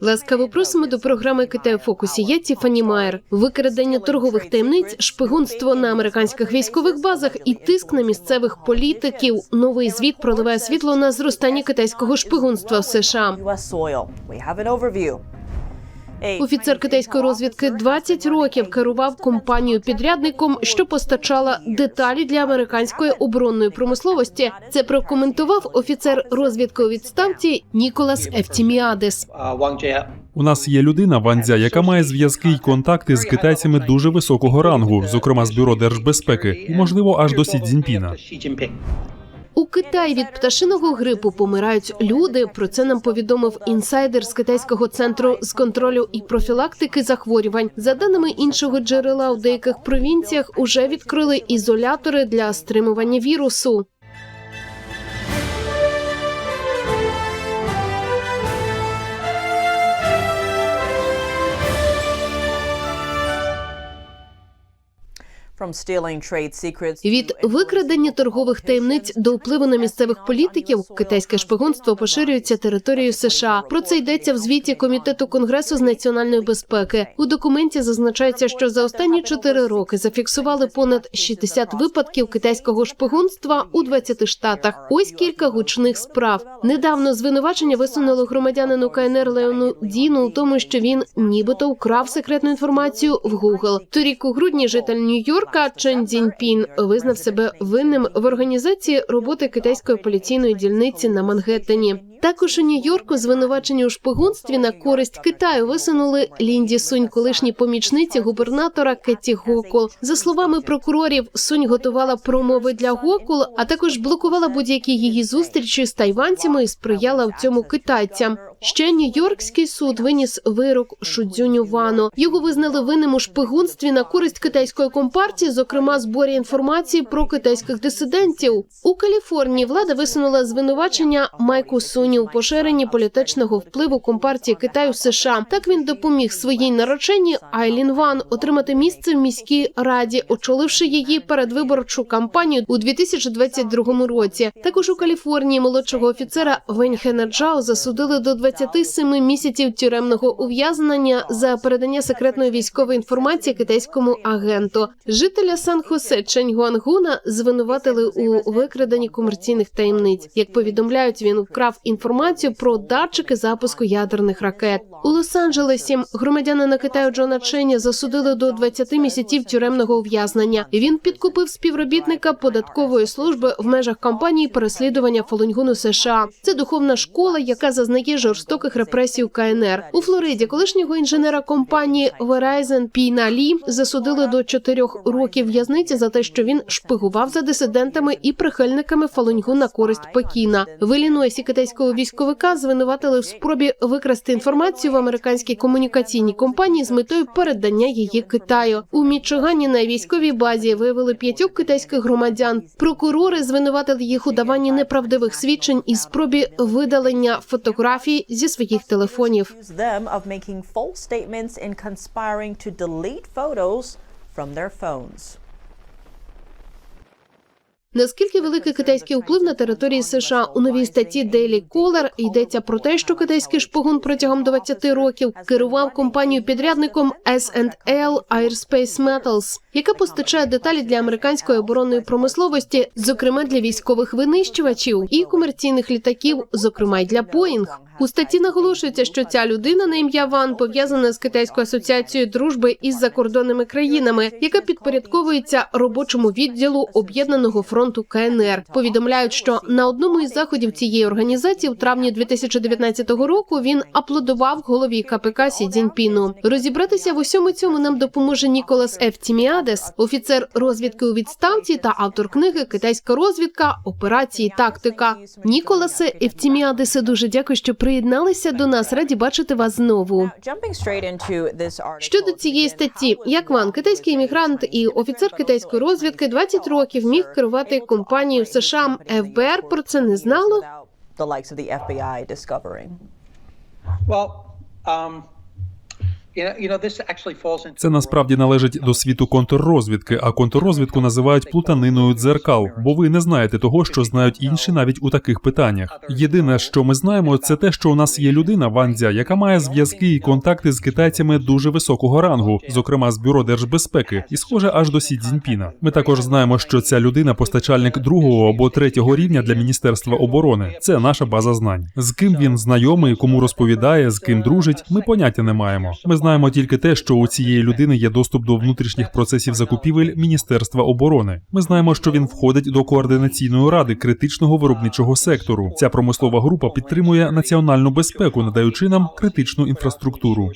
Ласкаво просимо до програми Китай у фокусі. Я Тіфані Майер. Викрадення торгових таємниць, шпигунство на американських військових базах і тиск на місцевих політиків. Новий звіт проливає світло на зростання китайського шпигунства в США. Офіцер китайської розвідки 20 років керував компанією підрядником, що постачала деталі для американської оборонної промисловості. Це прокоментував офіцер розвідки у відставці Ніколас Ефтіміадес. uh, Wang У нас є людина Ванзя, яка має зв'язки й контакти з китайцями дуже високого рангу, зокрема з бюро держбезпеки, і можливо аж до Сі Цзіньпіна. У Китаї від пташиного грипу помирають люди. Про це нам повідомив інсайдер з китайського центру з контролю і профілактики захворювань. За даними іншого джерела, у деяких провінціях уже відкрили ізолятори для стримування вірусу. Від викрадення торгових таємниць до впливу на місцевих політиків китайське шпигунство поширюється територією США. Про це йдеться в звіті комітету конгресу з національної безпеки. У документі зазначається, що за останні чотири роки зафіксували понад 60 випадків китайського шпигунства у 20 штатах. Ось кілька гучних справ. Недавно звинувачення висунули громадянину КНР Леону Діну у тому, що він нібито украв секретну інформацію в Google. Торік у грудні житель Нью-Йорка Чен Цзіньпін визнав себе винним в організації роботи китайської поліційної дільниці на Мангеттені. Також у Нью-Йорку звинувачення у шпигунстві на користь Китаю висунули Лінді Сунь, колишній помічниці губернатора Кеті Гокул. За словами прокурорів, Сунь готувала промови для Гокул, а також блокувала будь-які її зустрічі з тайванцями і сприяла в цьому китайцям. Ще Нью-Йоркський суд виніс вирок Шудзюню Вану. Його визнали винним у шпигунстві на користь китайської компартії, зокрема зборі інформації про китайських дисидентів. У Каліфорнії влада висунула звинувачення Майку Суні у поширенні політичного впливу компартії Китаю США. Так він допоміг своїй нареченій Айлін Ван отримати місце в міській раді, очоливши її передвиборчу кампанію у 2022 році. Також у Каліфорнії молодшого офіцера Вень Хенеджао засудили до 27 місяців тюремного ув'язнення за передання секретної військової інформації китайському агенту. Жителя Сан-Хосе Ченьгуангуна звинуватили у викраденні комерційних таємниць. Як повідомляють, він вкрав інформацію про датчики запуску ядерних ракет. У Лос-Анджелесі громадянина Китаю Джона Ченя засудили до 20 місяців тюремного ув'язнення. Він підкупив співробітника податкової служби в межах кампанії переслідування Фолуньгуну США. Це духовна школа, яка зазнає жорстоких репресій у КНР. У Флориді колишнього інженера компанії Verizon Піна Лі засудили до чотирьох років в'язниці за те, що він шпигував за дисидентами і прихильниками Фалуньгу на користь Пекіна. В китайського військовика звинуватили в спробі викрасти інформацію в американській комунікаційній компанії з метою передання її Китаю. У Мічигані на військовій базі виявили п'ятьох китайських громадян. Прокурори звинуватили їх у даванні неправдивих свідчень і спробі видалення фотографій зі своїх телефонів. Наскільки великий китайський вплив на території США у новій статті Daily Caller йдеться про те, що китайський шпигун протягом 20 років керував компанією підрядником S&L Aerospace Metals, яка постачає деталі для американської оборонної промисловості, зокрема для військових винищувачів і комерційних літаків, зокрема й для Boeing. У статті наголошується, що ця людина на ім'я Ван пов'язана з китайською асоціацією дружби із закордонними країнами, яка підпорядковується робочому відділу об'єднаного фронту КНР. Повідомляють, що на одному із заходів цієї організації в травні 2019 року він аплодував голові КПК Сі Цзіньпіну. Розібратися в усьому цьому нам допоможе Ніколас Ф. Тіміадес, офіцер розвідки у відставці та автор книги Китайська розвідка операції тактика. Ніколасе Ефтіміадесе, дуже дякую, що приєдналися до нас. Раді бачити вас знову. Щодо цієї статті, як Ван, китайський іммігрант і офіцер китайської розвідки 20 років міг керувати компанією в США. ФБР про це не знало. Well, um, Це насправді належить до світу контррозвідки, а контррозвідку називають плутаниною дзеркал, бо ви не знаєте того, що знають інші навіть у таких питаннях. Єдине, що ми знаємо, це те, що у нас є людина Вандзя, яка має зв'язки і контакти з китайцями дуже високого рангу, зокрема з бюро держбезпеки, і схоже аж до Сі Цзіньпіна. Ми також знаємо, що ця людина постачальник другого або третього рівня для міністерства оборони. Це наша база знань. З ким він знайомий, кому розповідає, з ким дружить, ми поняття не маємо. Ми знаємо тільки те, що у цієї людини є доступ до внутрішніх процесів закупівель Міністерства оборони. Ми знаємо, що він входить до координаційної ради критичного виробничого сектору. Ця промислова група підтримує національну безпеку, надаючи нам критичну інфраструктуру.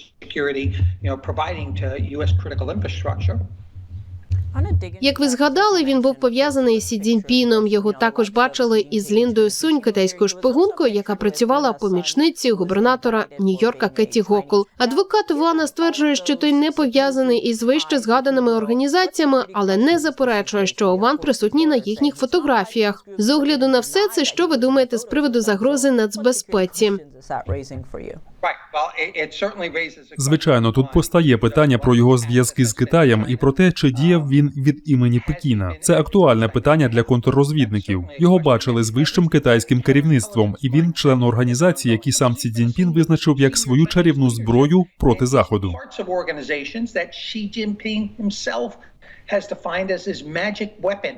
Як ви згадали, він був пов'язаний із Сі Цзіньпіном. Його також бачили із Ліндою Сунь, китайською шпигункою, яка працювала помічницею губернатора Нью-Йорка Кеті Гокул. Адвокат Вана стверджує, що той не пов'язаний із вище згаданими організаціями, але не заперечує, що Ван присутній на їхніх фотографіях. З огляду на все це, що ви думаєте з приводу загрози нацбезпеці? Звичайно, тут постає питання про його зв'язки з Китаєм і про те, чи діяв він від імені Пекіна. Це актуальне питання для контррозвідників. Його бачили з вищим китайським керівництвом, і він член організації, які сам Сі Цзіньпін визначив як свою чарівну зброю проти заходу. organizations that Xi Jinping himself has defined as his magic weapon,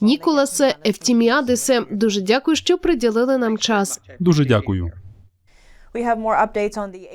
Ніколасе Ефтіміадисе, дуже дякую, що приділили нам час. Дуже дякую.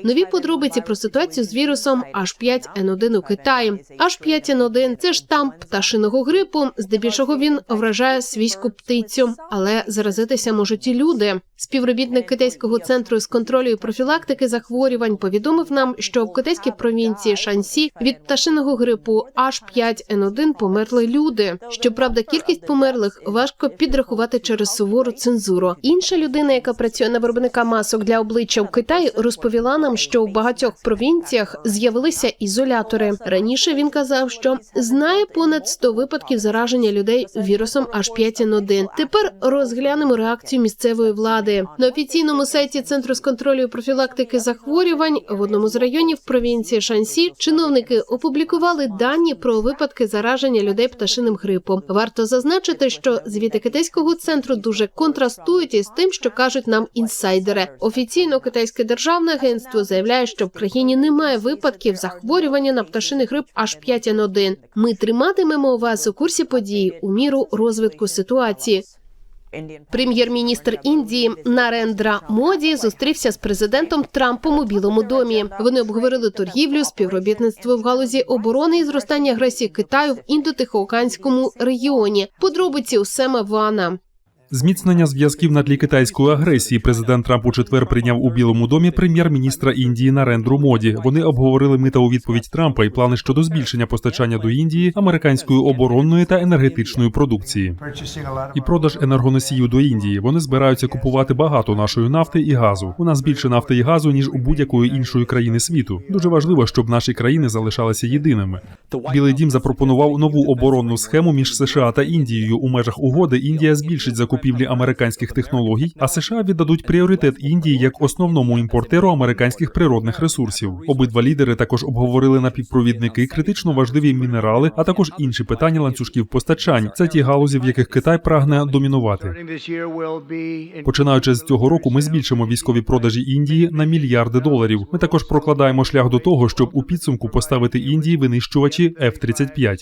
Нові подробиці про ситуацію з вірусом H5N1 у Китаї. H5N1 – це штам пташиного грипу. Здебільшого він вражає свійську птицю, але заразитися можуть і люди. Співробітник китайського центру з контролю і профілактики захворювань повідомив нам, що в китайській провінції Шансі від пташиного грипу H5N1 померли люди. Щоправда, кількість померлих важко підрахувати через сувору цензуру. Інша людина, яка працює на виробника масок для обличчя в Китаї, розповіла нам, що в багатьох провінціях з'явилися ізолятори. Раніше він казав, що знає понад 100 випадків зараження людей вірусом H5N1. Тепер розглянемо реакцію місцевої влади на офіційному сайті Центру з контролю і профілактики захворювань в одному з районів провінції Шансі. Чиновники опублікували дані про випадки зараження людей пташиним грипом. Варто зазначити, що звіти китайського центру дуже контрастують із тим, що кажуть нам інсайдери. Офіційно китайське державне агентство заявляє, що в країні немає випадків захворювання на пташиний грип H5N1. Ми триматимемо вас у курсі подій у міру розвитку ситуації. Прем'єр-міністр Індії Нарендра Моді зустрівся з президентом Трампом у Білому домі. Вони обговорили торгівлю, співробітництво в галузі оборони і зростання агресії Китаю в індотихоокеанському регіоні. Подробиці у Сема Вана. Зміцнення зв'язків на тлі китайської агресії президент Трамп у четвер прийняв у Білому домі прем'єр-міністра Індії Нарендру Моді. Вони обговорили мита у відповідь Трампа і плани щодо збільшення постачання до Індії американської оборонної та енергетичної продукції. І продаж енергоносіїв до Індії. Вони збираються купувати багато нашої нафти і газу. У нас більше нафти і газу ніж у будь-якої іншої країни світу. Дуже важливо, щоб наші країни залишалися єдиними. Білий дім запропонував нову оборонну схему між США та Індією. У межах угоди Індія збільшить закупівлі американських технологій, а США віддадуть пріоритет Індії як основному імпортеру американських природних ресурсів. Обидва лідери також обговорили напівпровідники, критично важливі мінерали, а також інші питання ланцюжків постачань. Це ті галузі, в яких Китай прагне домінувати. Починаючи з цього року, ми збільшимо військові продажі Індії на мільярди доларів. Ми також прокладаємо шлях до того, щоб у підсумку поставити Індії винищувачі F-35.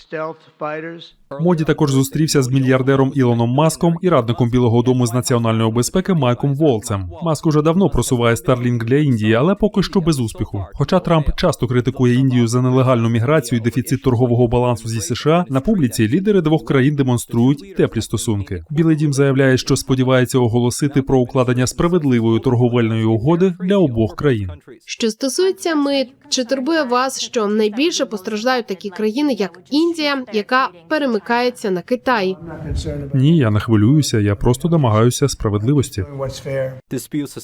Моді також зустрівся з мільярдером Ілоном Маском і радником Білого Дому з національної безпеки Майком Волцем. Маск уже давно просуває Starlink для Індії, але поки що без успіху. Хоча Трамп часто критикує Індію за нелегальну міграцію і дефіцит торгового балансу зі США, на публіці лідери двох країн демонструють теплі стосунки. Білий дім заявляє, що сподівається оголосити про укладення справедливої торговельної угоди для обох країн. Що стосується мит, чи турбує вас, що найбільше постраждають такі країни, як Індія, яка перемикається на Китай? Ні, я не хвилююся. Я просто домагаюся справедливості.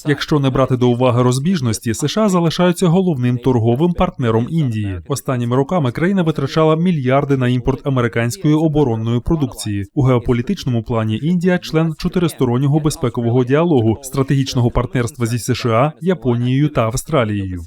Якщо не брати до уваги розбіжності, США залишаються головним торговим партнером Індії. Останніми роками країна витрачала мільярди на імпорт американської оборонної продукції. У геополітичному плані Індія член чотиристороннього безпекового діалогу, стратегічного партнерства зі США, Японією та Австралією.